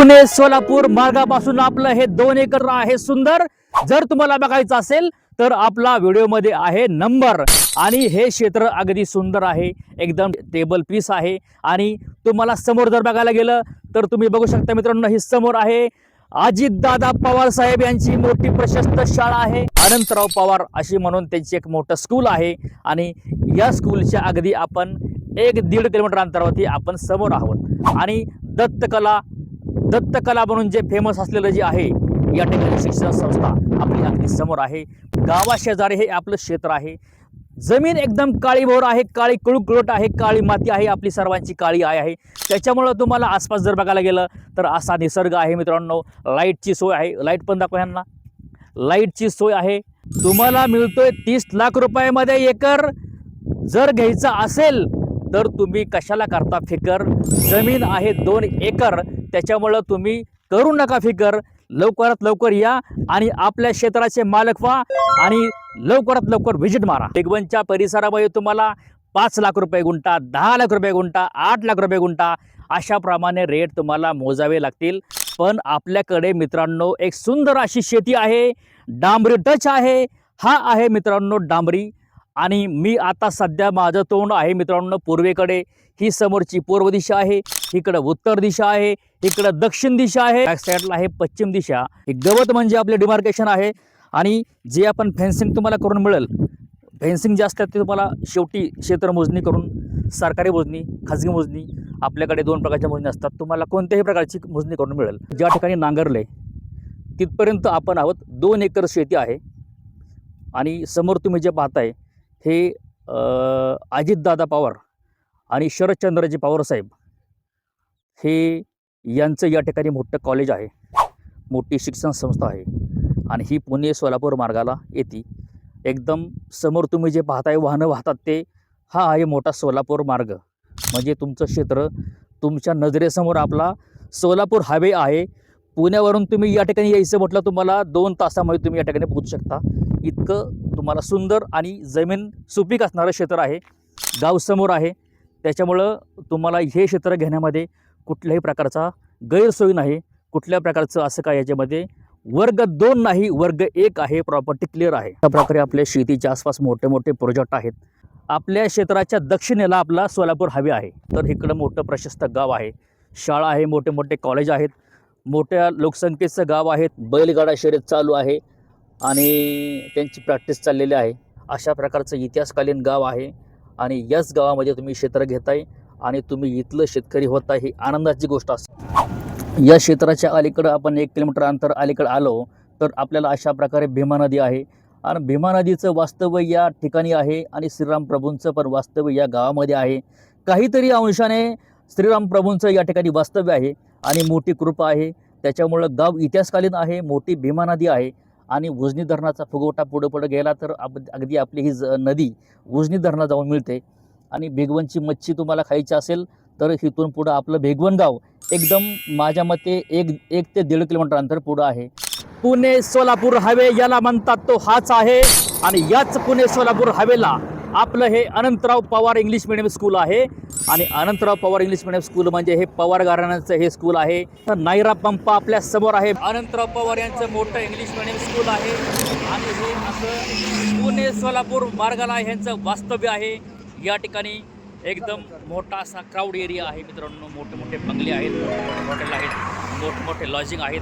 पुणे सोलापूर मार्गापासून आपलं हे दोन एकर आहे सुंदर. जर तुम्हाला बघायचं असेल तर आपला व्हिडिओमध्ये आहे नंबर. आणि हे क्षेत्र अगदी सुंदर आहे. एकदम टेबल पीस आहे. आणि तुम्हाला समोर जर बघायला गेलं तर तुम्ही बघू शकता मित्रांनो ही समोर आहे अजितदादा पवार साहेब यांची मोठी प्रशस्त शाळा आहे. अनंतराव पवार अशी म्हणून त्यांची एक मोठं स्कूल आहे. आणि या स्कूलच्या अगदी आपण एक दीड किलोमीटर अंतरावरती आपण समोर आहोत. आणि दत्तकला दत्तकला म्हणून जे फेमस असलेलं जे आहे या ठिकाणी शिक्षण संस्था आपली अगदी समोर आहे. गावाशेजारी हे आपलं क्षेत्र आहे. जमीन एकदम काळीभोर आहे काळी कुळकुळट आहे काळी माती आहे आपली सर्वांची काळी आय आहे. त्याच्यामुळं तुम्हाला आसपास जर बघायला गेलं तर असा निसर्ग आहे मित्रांनो. लाईटची सोय आहे. लाइट पण दाखवा यांना लाईटची सोय आहे. तुम्हाला मिळतोय तीस लाख रुपयामध्ये एकर. जर घ्यायचं असेल तर तुम्ही कशाला करता फिकर? जमीन आहे दोन एकर. त्याच्यामुळं तुम्ही करू नका फिकर. लवकरात लवकर या आणि आपल्या क्षेत्राचे मालक व्हा आणि लवकरात लवकर व्हिजिट मारा. टेगवनच्या परिसरामध्ये तुम्हाला पाच लाख रुपये गुंठा दहा लाख रुपये गुंठा आठ लाख रुपये गुंठा अशाप्रमाणे रेट तुम्हाला मोजावे लागतील. पण आपल्याकडे मित्रांनो एक सुंदर अशी शेती आहे. डांबरी टच आहे. हा आहे मित्रांनो डांबरी. आणि मी आता सध्या माझं तोंड आहे मित्रांनो पूर्वेकडे. ही समोरची पूर्व दिशा आहे इकडं उत्तर दिशा आहे इकडं दक्षिण दिशा आहे. बॅक साईडला आहे पश्चिम दिशा. हे गवत म्हणजे आपले डिमार्केशन आहे. आणि जे आपण फेन्सिंग तुम्हाला करून मिळेल फेन्सिंग जे असतात ते तुम्हाला शेवटी क्षेत्र मोजणी करून सरकारी मोजणी खाजगी मोजणी आपल्याकडे दोन प्रकारच्या मोजणी असतात. तुम्हाला कोणत्याही प्रकारची मोजणी करून मिळेल. ज्या ठिकाणी नांगरले तिथपर्यंत आपण आहोत. दोन एकर शेती आहे. आणि समोर तुम्ही जे पाहताय हे अजितदादा पवार आणि शरदचंद्रजी पवारसाहेब हे यांचं या ठिकाणी मोठं कॉलेज आहे. मोठी शिक्षण संस्था आहे. आणि ही पुणे सोलापूर मार्गाला येते. एकदम समोर तुम्ही जे पाहताय वाहनं वाहतात ते हा आहे मोठा सोलापूर मार्ग. म्हणजे तुमचं क्षेत्र तुमच्या नजरेसमोर आपला सोलापूर हायवे आहे. पुण्यावरून तुम्ही या ठिकाणी यायचं म्हटलं तुम्हाला दोन तासामध्ये तुम्ही या ठिकाणी पोहोचू शकता. इतकं तुम्हाला सुंदर आणि जमीन सुपीक असणारं क्षेत्र आहे. गाव समोर आहे. त्याच्यामुळं तुम्हाला हे क्षेत्र घेण्यामध्ये कुठल्याही प्रकारचा गैरसोयी नाही. कुठल्या प्रकारचं असं काय याच्यामध्ये वर्ग दोन नाही वर्ग एक आहे प्रॉपर्टी क्लिअर आहे. अशा प्रकारे आपल्या शेतीच्या आसपास मोठे मोठे प्रोजेक्ट आहेत. आपल्या क्षेत्राच्या दक्षिणेला आपला सोलापूर हवे आहे. तर इकडं मोठं प्रशस्त गाव आहे. शाळा आहे मोठे मोठे कॉलेज आहेत. मोठ्या लोकसंख्येचं गाव आहेत. बैलगाडा शर्यत चालू आहे. आणि त्यांची प्रॅक्टिस चाललेली आहे. अशा प्रकारचं इतिहासकालीन गाव आहे आणि याच गावामध्ये तुम्ही क्षेत्र घेताय आणि तुम्ही इथलं शेतकरी होता ही आनंदाची गोष्ट असते. या क्षेत्राच्या अलीकडं आपण एक किलोमीटर अंतर अलीकडं आलो तर आपल्याला अशा प्रकारे भीमा नदी आहे. आणि भीमा नदीचं वास्तव्य या ठिकाणी आहे आणि श्रीराम प्रभूंचं पण वास्तव्य या गावामध्ये आहे. काहीतरी अंशाने श्रीराम प्रभूंचं या ठिकाणी वास्तव्य आहे आणि मोठी कृपा आहे. त्याच्यामुळं गाव इतिहासकालीन आहे मोठी भीमा नदी आहे. आणि उजनी धरणाचा फुगवटा पुढं पुढं गेला तर आप अगदी आपली ही ज नदी उजनी धरणात जाऊन मिळते. आणि भेगवनची मच्छी तुम्हाला खायची असेल तर इथून पुढं आपलं भेगवन गाव एकदम माझ्या मते एक एक ते दीड किलोमीटर अंतर पुढं आहे. पुणे सोलापूर हायवे याला म्हणतात तो हाच आहे. आणि याच पुणे सोलापूर हायवेला आपलं हे Anantrao Pawar English medium school आहे. आणि Anantrao Pawar English medium school म्हणजे हे पवार घराण्याचं हे स्कूल आहे. तर नायरा पंप आपल्यासमोर आहे. अनंतराव पवार यांचं मोठं इंग्लिश मिडियम स्कूल आहे. आणि हे असं पुणे सोलापूर मार्गाला ह्यांचं वास्तव्य आहे. या ठिकाणी एकदम मोठा असा क्राऊड एरिया आहे मित्रांनो. मोठे मोठे बंगले आहेत. मोठे मोठे हॉटेल आहेत मोठमोठे लॉजिंग आहेत.